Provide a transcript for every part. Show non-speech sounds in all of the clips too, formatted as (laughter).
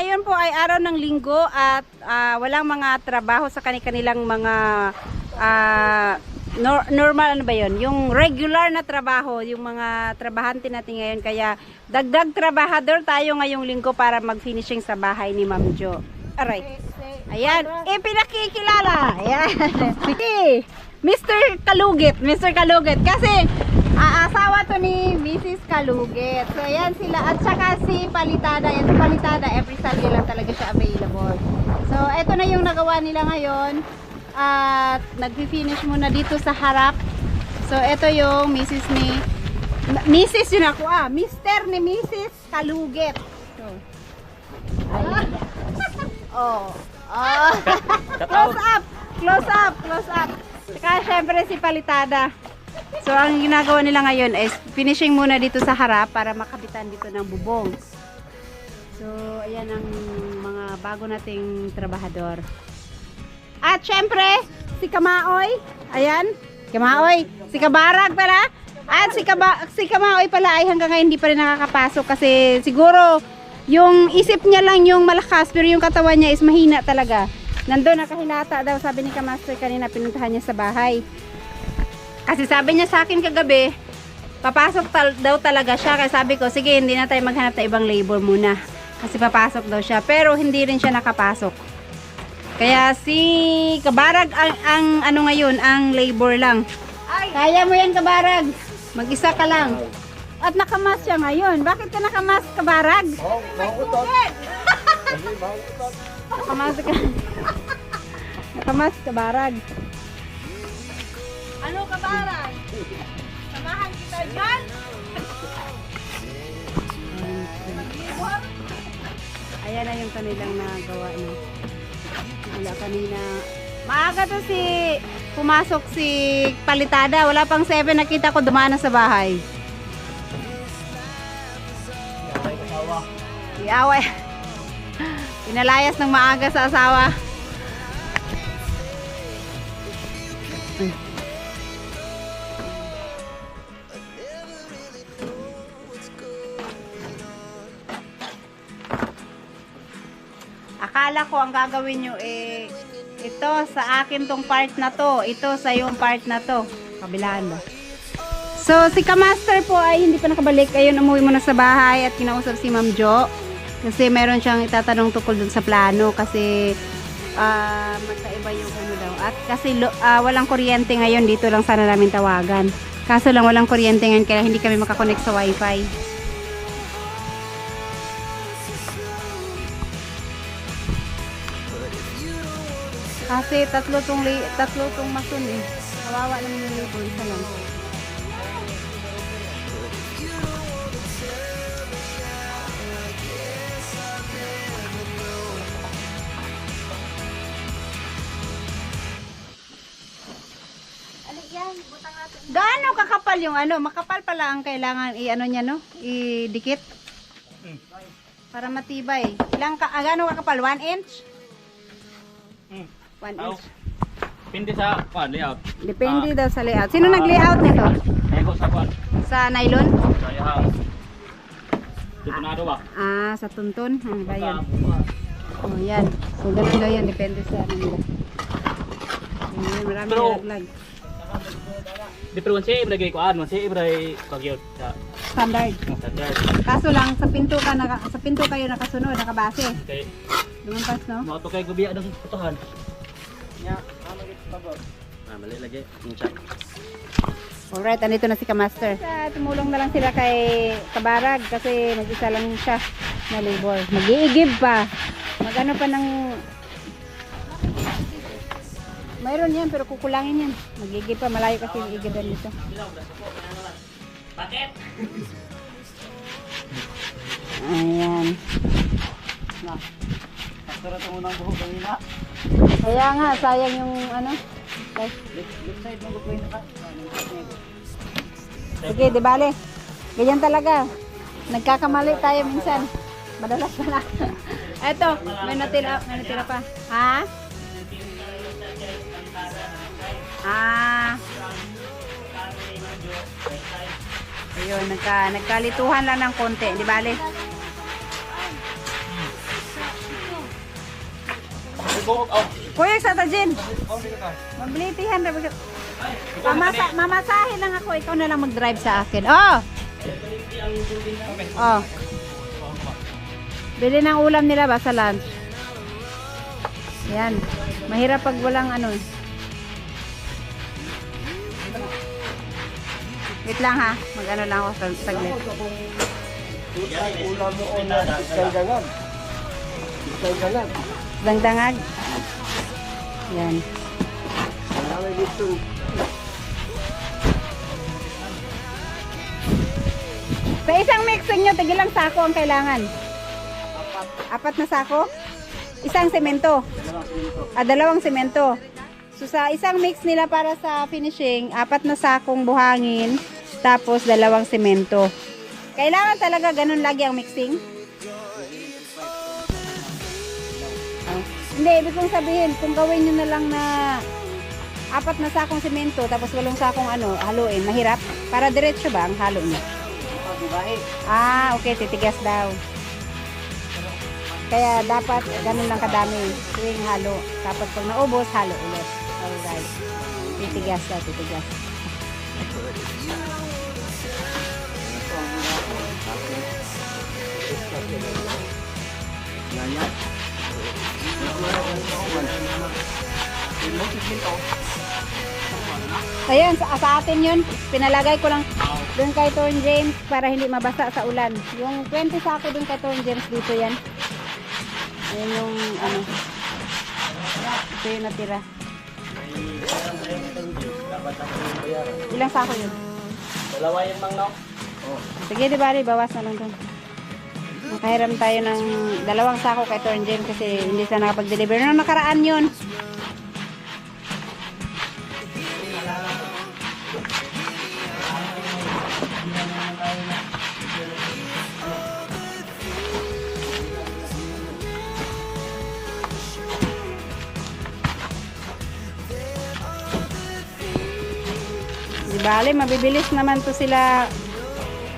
ngayon po ay araw ng linggo at ah, walang mga trabaho sa kanilang mga ah, nor- normal ano ba yun? Yung regular na trabaho, yung mga trabahante natin ngayon. Kaya dagdag trabahador tayo ngayong linggo para mag-finishing sa bahay ni Ma'am Jo. Aray. Ayan, eh pinakikilala. Ayan. (laughs) Mr. Kalugit, Mr. Kalugit. Kasi ah, asawa to ni Mrs. Kalugit. So ayan sila. At saka si Palitada. Yan si Palitada. Every Sunday lang talaga siya available. So eto na yung nagawa nila ngayon. At nag-finish muna dito sa harap. So eto yung Mrs. ni Mrs. yun ako ah. Mr. ni Mrs. Kalugit. So. (laughs) Oh. Oh. close up. Close up. Close up. Saka syempre si Palitada. So ang ginagawa nila ngayon is finishing muna dito sa harap para makabitan dito ng bubong. So ayan ang mga bago nating trabahador. At syempre si Kamaoy. Ayan. Kamaoy. Si Kabarag pala. At si, Kaba, si Kamaoy pala ay hanggang ngayon hindi pa rin nakakapasok kasi siguro yung isip niya lang yung malakas pero yung katawan niya is mahina talaga. Nandun nakahinata daw sabi ni Kamaster kanina pinuntahan niya sa bahay. Kasi sabi niya sa akin kagabi, papasok tal- daw talaga siya. Kaya sabi ko, sige hindi na tayo maghanap ng ibang labor muna. Kasi papasok daw siya. Pero hindi rin siya nakapasok. Kaya si Kabarag ang, ang ano ngayon, ang labor lang. Kaya mo yan Kabarag. Mag-isa ka lang. At nakamas siya ngayon. Bakit ka nakamas, Kabarag? Nakamas ka. nakamas, Kabarag. Ano ka barang? Samahan kita dyan? Ayan na yung kanilang nagawa na. Wala kanina. Maaga to si pumasok si Palitada. Wala pang 7 nakita ko dumaan na sa bahay. Iaway. Pinalayas ng maaga sa asawa. Akala ko ang gagawin nyo eh ito sa akin tong part na to, ito sa yung part na to. Kabilaan ba? So si Kamaster po ay hindi pa nakabalik. Ayun, umuwi muna sa bahay at kinausap si Ma'am Jo. Kasi meron siyang itatanong tukol dun sa plano kasi ah magkaiba yung ano daw. At kasi ah, walang kuryente ngayon, dito lang sana namin tawagan. Kaso lang walang kuryente ngayon kaya hindi kami makakonect sa wifi. Kasi tatlo tong tatlo tong mason eh. Kawawa naman yung labor isa lang. Kakapal yung ano? Makapal pala ang kailangan i-ano niya no? I-dikit. Para matibay. Ilang ka, ah, gaano kakapal? 1 inch? Hmm. 1 Aw. inch. Pindi sa kwan, layout. Depende daw sa layout. Sino nag-layout nito? Ego sa kwan. Sa nylon? Saya house. Tupunado ba? Ah, sa tuntun. Ano ba yan? Oh, yan. So, ganun daw yan. Depende sa ano nila. Marami Pero- nalaglag. Di pero si Ibra ko ano, si Ibra kagyot sa Standard. standard. Kaso lang, sa pinto ka, naka, sa pinto kayo nakasunod, nakabase. Kay Lumampas, no? mo to kay gubiya ng putuhan. Nya, ano git pabor? Ah, mali lagi. Yung chat. Alright, andito na si Kamaster. Sa, tumulong na lang sila kay Kabarag kasi mag-isa lang siya na labor. Mag-iigib pa. Mag-ano pa ng... Mayroon yan pero kukulangin yan. Mag-iigib pa. Malayo kasi yung igiban dito. Bakit? Ayan. Na. Pastor ito muna ang buhok kanina. Kaya nga, sayang yung ano. Ka. Sige, di bale. Ganyan talaga. Nagkakamali tayo minsan. Madalas na lang. (laughs) Eto, may natira, may natira pa. Ha? Ah. Ayun, nagka, nagkalituhan lang ng konti. Di bale? Kuya, sa tajin. Mabilitihan. Mamasa, mamasahe lang ako. Ikaw na lang mag-drive sa akin. Oh! Oh. Bili ng ulam nila ba sa lunch? Yan. Mahirap pag walang ano. Wait lang ha. Mag-ano lang ako sa saglit. Ulam mo o na Iskay Dangdangag. Yan. Marami dito. Sa isang mixing nyo, tigilang sako ang kailangan. Apat na sako? Isang semento. Ah, dalawang semento. So sa isang mix nila para sa finishing, apat na sakong buhangin, tapos dalawang semento. Kailangan talaga ganun lagi ang mixing? Ah, Hindi, ibig kong sabihin, kung gawin nyo na lang na apat na sakong semento, tapos walong sakong ano, haluin, mahirap. Para diretso ba ang halo nyo? Ah, okay, titigas daw. Kaya dapat ganun lang kadami tuwing halo. Tapos pag naubos, halo ulit. Alright. Titigas daw, titigas. Ganyan. Ayan, sa, sa atin yun, pinalagay ko lang doon kay Torn James para hindi mabasa sa ulan. Yung 20 sako doon kay Torn James dito yan. Ayan yung ano. Ito yung natira. Ilang sako yun? Dalawa yung mangno. Sige, di ba, bawas na lang doon. Nakahiram tayo ng dalawang sako kay Torn James kasi hindi siya nakapag-deliver. Nung nakaraan yun. Di bale, mabibilis naman to sila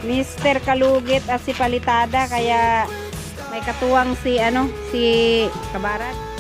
Mr. Kalugit at si Palitada kaya may katuwang si ano si Kabarat.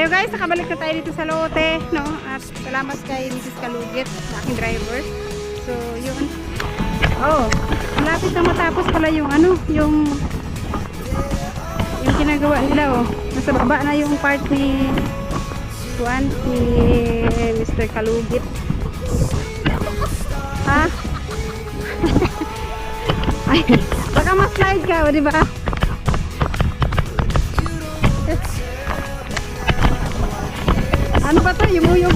Ayun guys, nakabalik na tayo dito sa lote, no? At salamat kay Mrs. Kalugit, aking driver. So, yun. Oh, malapit na matapos pala yung ano, yung yung ginagawa nila, oh. Nasa baba na yung part ni Juan, ni Mr. Kalugit. Ha? (laughs) Ay, baka ma-slide ka, o, di ba?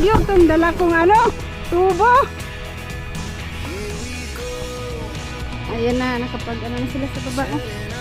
To? Yumuyog-yog tong dala kong ano? Tubo. Ayan na, nakapag ano na sila sa baba. oh.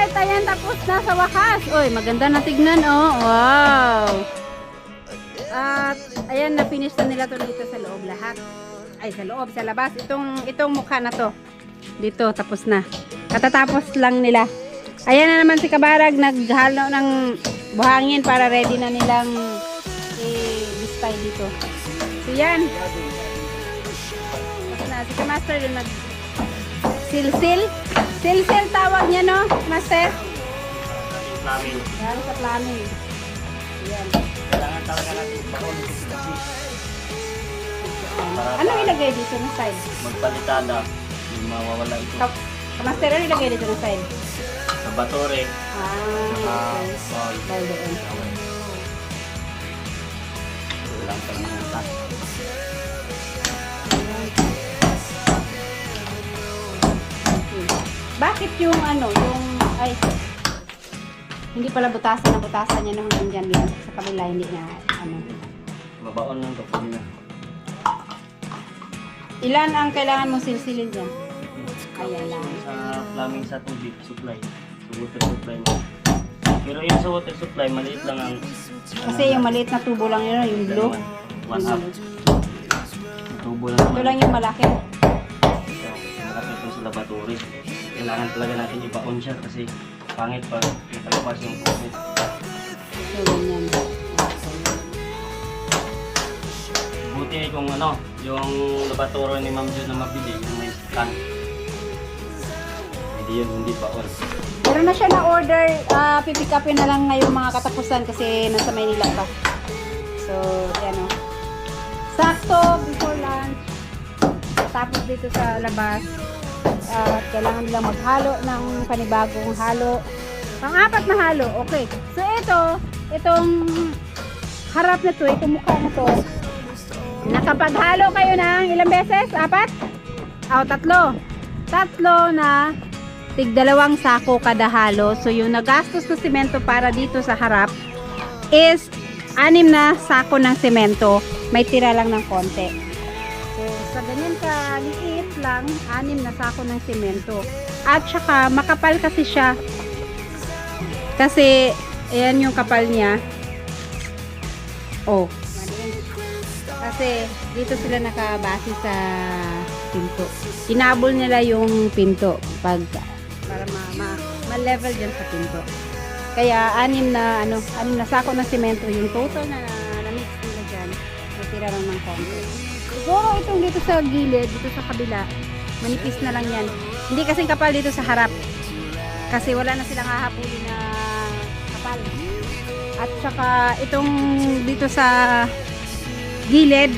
Alright, ayan tapos na sa wakas. Uy, maganda na tignan oh. Wow. At ayan na finish na nila to dito sa loob lahat. Ay sa loob, sa labas. Itong itong mukha na to. Dito tapos na. Katatapos lang nila. Ayan na naman si Kabarag naghalo ng buhangin para ready na nilang i-display dito. So yan. Tapos na si Kamaster yung nag silsil. Silsil tawag niya no, Master? Plumbing. Yan sa planning. Yan. Kailangan talaga natin para Ano ilagay dito na side? magpalitada, yung mawawala ito. Ka Kamaster, ano ilagay dito na side? Sa batore, Ah, okay. ball. Ball doon. Wala pa naman Bakit yung ano, yung, ay, hindi pala butasan na butasan niya nung hanggang dyan lang. Sa kabila, hindi na, ano. Mabaon lang ito pwede na. Ilan ang kailangan mong silsilin dyan? Ayan lang. Sa plumbing sa tubig supply, sa water supply mo. Pero yung sa water supply, maliit lang ang Kasi yung maliit na tubo lang yun, yung blue. One up. Tubo lang Ito lang yung malaki. Malapit ito sa laboratory. Kailangan talaga natin ibaon siya kasi pangit pag nakalabas yung COVID. So, ganyan. Buti kung ano, yung laboratory ni Ma'am Jun na mabili, yung may scan. Hindi yun, hindi baon. Meron na siya na order, ah pipick upin na lang ngayong mga katapusan kasi nasa Maynila pa. So, yan o. Sakto, before lunch. Tapos dito sa labas. At kailangan nilang maghalo ng panibagong halo. Pang-apat na halo, okay. So, ito, itong harap na to, itong mukha na to, nakapaghalo kayo ng ilang beses? Apat? O, tatlo. Tatlo na tig dalawang sako kada halo. So yung nagastos na semento para dito sa harap is anim na sako ng semento. May tira lang ng konti. Sa ganyan ka liit lang, anim na sako ng semento. At saka makapal kasi siya. Kasi ayan yung kapal niya. Oh. Kasi dito sila nakabase sa pinto. Inabol nila yung pinto pag para ma, ma, ma-level dyan sa pinto. Kaya anim na ano, anim na sako ng semento yung total na na-mix nila dyan. Natira lang ng konti. Siguro itong dito sa gilid, dito sa kabila, manipis na lang yan. Hindi kasing kapal dito sa harap. Kasi wala na silang hahapulin na kapal. At saka itong dito sa gilid,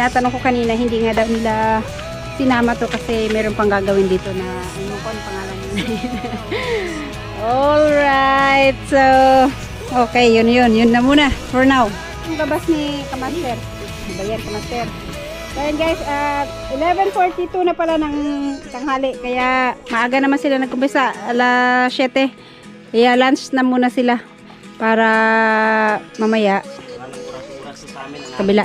natanong ko kanina, hindi nga daw nila sinama to kasi meron pang gagawin dito na ano ko ang pangalan. (laughs) Alright, so okay, yun yun, yun na muna for now. Yung babas ni Kamaster. Ano ba yan, Kamaster? So yun guys, at 11.42 na pala ng tanghali. Kaya maaga naman sila nagkumpisa, alas 7. Kaya lunch na muna sila para mamaya Kabila.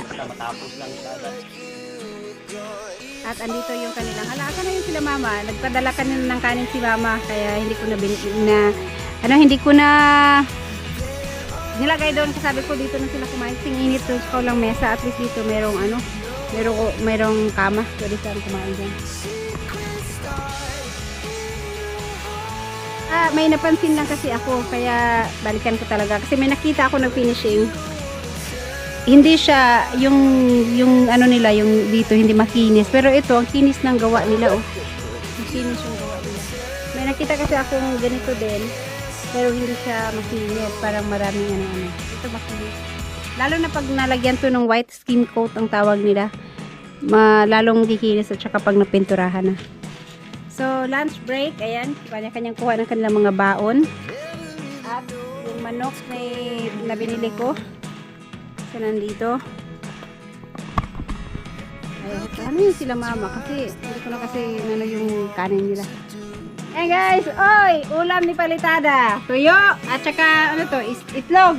At andito yung kanilang alaga na yun sila mama. Nagpadala ka na ng kanin si mama. Kaya hindi ko na, na ano, hindi ko na nilagay doon. Kasi sabi ko dito na sila kumain. Singinit doon sa lang mesa. At least dito merong ano, merong, merong kama. Pwede saan kumain dyan. Ah, may napansin lang kasi ako. Kaya balikan ko talaga. Kasi may nakita ako ng finishing hindi siya yung yung ano nila yung dito hindi makinis pero ito ang kinis ng gawa nila oh ang kinis yung gawa nila may nakita kasi akong ganito din pero hindi siya makinis parang maraming ano ano ito makinis lalo na pag nalagyan to ng white skin coat ang tawag nila malalong kikinis at saka pag napinturahan na so lunch break ayan kanya-kanyang kuha ng kanilang mga baon at yung manok na, na ko So, nandito. Ay, ano yun sila mama? Kasi, hindi ko na kasi ano yung kanin nila. Eh guys, oy, ulam ni Palitada. Tuyo, at saka ano to, is itlog.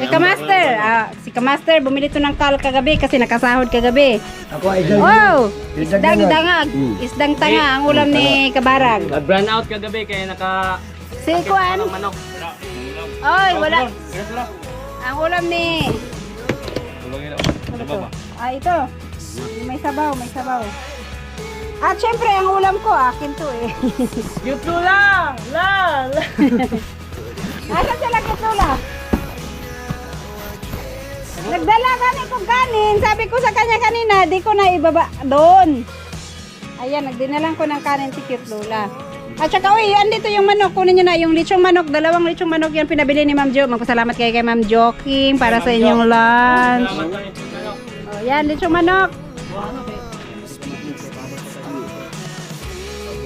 Si Kamaster, ah, si Kamaster bumili to ng kal kagabi kasi nakasahod kagabi. Ako ay idol. Oh, Isdang dangag. dangag. Isdang tanga ang ulam ni Kabarag. Nag-brown out kagabi kaya naka... Si Kuan, Walang manok. oy, wala. Ang ulam ni Ano to? Ah, ito. May sabaw, may sabaw. At syempre, ang ulam ko, akin to eh. Yuto lang! La! la. Asan sila kitula? Nagdala ka ni kong kanin. Sabi ko sa kanya kanina, di ko na ibaba doon. Ayan, nagdinalan ko ng kanin si Cute Lola. At saka, uy, andito yung manok. Kunin nyo na yung lechong manok. Dalawang lechong manok yan pinabili ni Ma'am Jo. Magpasalamat kayo kay Ma'am Joking para sa inyong lunch. Oh, yan, lechong manok.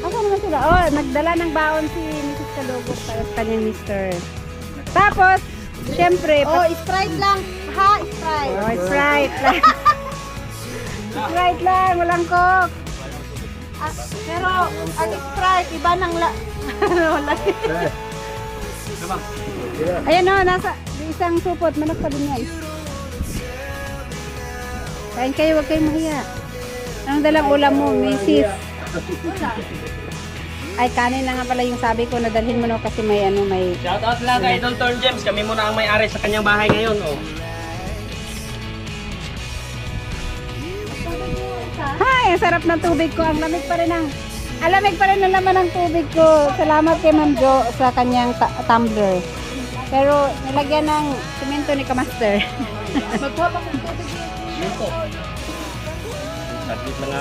Asa naman sila? Oh, nagdala ng baon si Mrs. Kalugok para sa kanyang mister. Tapos, syempre, Oh, Sprite lang. Ha, Sprite. Oh, Sprite lang. (laughs) Sprite lang, walang coke. Ah, pero, ang Sprite, iba ng la... Wala. (laughs) Ayan o, nasa isang supot, manok pa din yan. Kain kayo, huwag kayong mahiya. Anong dalang ulam mo, misis? Ay, kanin na nga pala yung sabi ko, nadalhin mo no kasi may ano, may... Shoutout lang kay Idol Turn James. Kami muna ang may-ari sa kanyang bahay ngayon. Oh. Ang sarap ng tubig ko. Ang lamig pa rin ng... Alamig pa rin ang laman ng tubig ko. Salamat kay Ma'am Jo sa kanyang tumbler. Pero nilagyan ng simento ni Kamaster. Magkuha (laughs) pa tubig. Nga.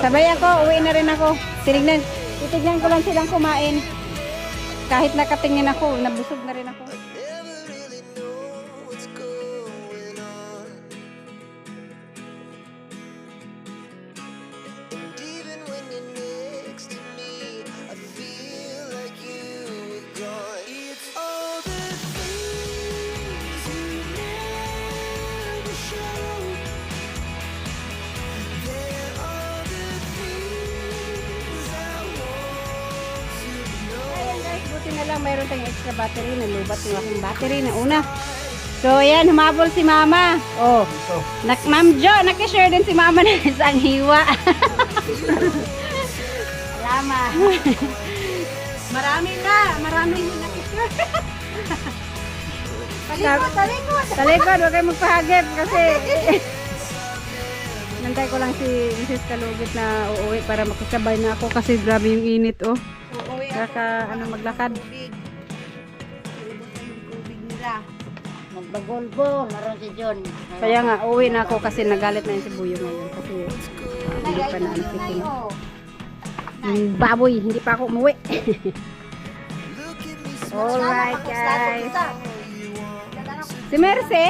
Sabay ako, uwi na rin ako. Tinignan, titignan ko lang silang kumain. Kahit nakatingin ako, nabusog na rin ako. Nalubat yung aking battery na una. So ayan, humabol si mama. Oh, nak Ma'am Jo, nakishare din si mama (laughs) ng isang hiwa. Salamat. Marami na. Marami na nakikita. (laughs) Talikod, talikod. Sa likod, huwag kayo magpahagip kasi (laughs) nantay ko lang si Mrs. Kalugit na uuwi para makasabay na ako kasi grabe yung init oh. Uuwi ako. Kaka ano maglakad. Nila. Magbagolbo, naroon si John. Kaya nga uuwi na ako kasi nagalit na yung si Buyo ngayon kasi ah, hindi pa na si King. Oh. Yung baboy, hindi pa ako umuwi. Alright guys. Si Merce,